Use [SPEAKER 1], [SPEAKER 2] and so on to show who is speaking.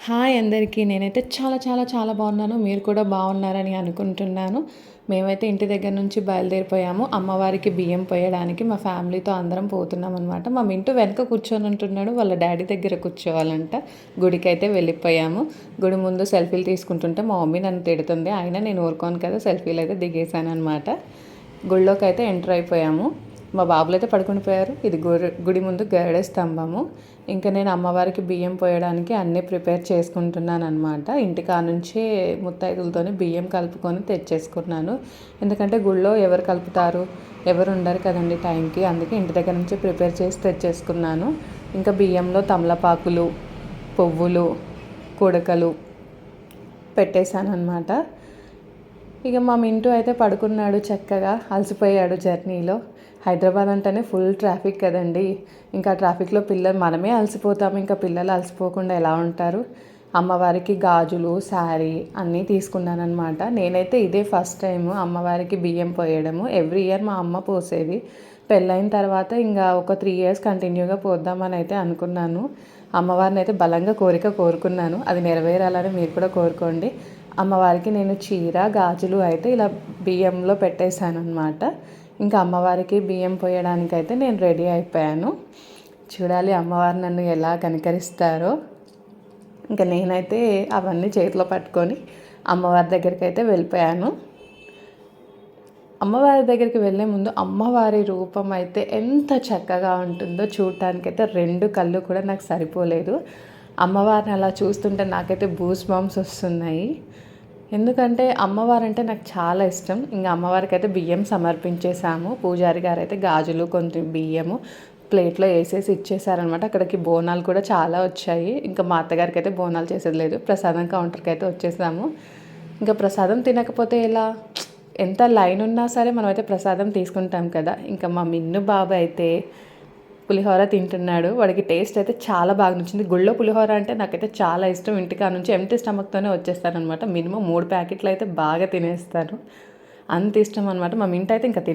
[SPEAKER 1] Hi అందరికీ. నేనైతే చాలా చాలా చాలా బాగున్నాను. మీరు కూడా బాగున్నారని అనుకుంటున్నాను. మేమైతే ఇంటి దగ్గర నుంచి బయలుదేరిపోయాము. అమ్మవారికి బియ్యం పోయడానికి మా ఫ్యామిలీతో అందరం పోతున్నాం అనమాట మా మింటూ వెనక కూర్చొని ఉంటున్నాడు. వాళ్ళ డాడీ దగ్గర కూర్చోవాలంట. గుడికి అయితే వెళ్ళిపోయాము. గుడి ముందు సెల్ఫీలు తీసుకుంటుంటే మా మమ్మీ నన్ను తిడుతుంది. అయినా నేను ఊరుకోను కదా సెల్ఫీలు అయితే దిగేశాను అనమాట గుళ్ళోకి అయితే ఎంటర్ అయిపోయాము. మా బాబులు అయితే పడుకుని పోయారు. ఇది గుడి గుడి ముందు గరుడ స్తంభము. ఇంకా నేను అమ్మవారికి బియ్యం పోయడానికి అన్నీ ప్రిపేర్ చేసుకుంటున్నాను అనమాట ఇంటికా నుంచి ముత్తైదులతోని బియ్యం కలుపుకొని తెచ్చేసుకున్నాను. ఎందుకంటే గుళ్ళో ఎవరు కలుపుతారు? ఎవరు ఉండరు కదండి టైంకి. అందుకే ఇంటి దగ్గర నుంచి ప్రిపేర్ చేసి తెచ్చేసుకున్నాను. ఇంకా బియ్యంలో తమలపాకులు పువ్వులు కుడకలు పెట్టేశాను అనమాట ఇక మా మింటూ అయితే పడుకున్నాడు చక్కగా అలసిపోయాడు జర్నీలో. హైదరాబాద్ అంటేనే ఫుల్ ట్రాఫిక్ కదండి. ఇంకా ట్రాఫిక్లో పిల్లలు మనమే అలసిపోతాము. ఇంకా పిల్లలు అలసిపోకుండా ఎలా ఉంటారు? అమ్మవారికి గాజులు శారీ అన్నీ తీసుకున్నాను అనమాట నేనైతే ఇదే ఫస్ట్ టైం అమ్మవారికి బియ్యం పోయడము. ఎవ్రీ ఇయర్ మా అమ్మ పోసేది. పెళ్ళైన తర్వాత ఇంకా ఒక త్రీ ఇయర్స్ కంటిన్యూగా పోద్దామని అయితే అనుకున్నాను. అమ్మవారిని అయితే బలంగా కోరిక కోరుకున్నాను. అది నెరవేరాలని మీరు కూడా కోరుకోండి. అమ్మవారికి నేను చీర గాజులు అయితే ఇలా బియ్యంలో పెట్టేశాను అనమాట ఇంకా అమ్మవారికి బియ్యం పోయడానికి అయితే నేను రెడీ అయిపోయాను. చూడాలి అమ్మవారు నన్ను ఎలా కనికరిస్తారో. ఇంకా నేనైతే అవన్నీ చేతిలో పట్టుకొని అమ్మవారి దగ్గరికి అయితే వెళ్ళిపోయాను. అమ్మవారి దగ్గరికి వెళ్ళే ముందు అమ్మవారి రూపం అయితే ఎంత చక్కగా ఉంటుందో చూడటానికైతే రెండు కళ్ళు కూడా నాకు సరిపోలేదు. అమ్మవారిని అలా చూస్తుంటే నాకైతే బూస్ బాంబ్స్ వస్తున్నాయి. ఎందుకంటే అమ్మవారు అంటే నాకు చాలా ఇష్టం. ఇంకా అమ్మవారికి అయితే బియ్యం సమర్పించేశాము. పూజారి గారు అయితే గాజులు కొంచెం బియ్యము ప్లేట్లో వేసేసి ఇచ్చేసారనమాట అక్కడికి బోనాలు కూడా చాలా వచ్చాయి. ఇంకా మా అత్తగారికి అయితే బోనాలు చేసేది లేదు. ప్రసాదం కౌంటర్కి అయితే వచ్చేసాము. ఇంకా ప్రసాదం తినకపోతే ఎలా? ఎంత లైన్ ఉన్నా సరే మనమైతే ప్రసాదం తీసుకుంటాం కదా. ఇంకా మా మిన్ను బాబు అయితే పులిహోర తింటున్నాడు. వాడికి టేస్ట్ అయితే చాలా బాగా నచ్చింది. గుళ్ళో పులిహోర అంటే నాకైతే చాలా ఇష్టం. ఇంటికా నుంచి ఎంటీ స్టమక్తోనే వచ్చేస్తానమాట మినిమం మూడు ప్యాకెట్లు అయితే బాగా తినేస్తాను. అంత ఇష్టం అనమాట మా ఇంటైతే అయితే ఇంకా తిన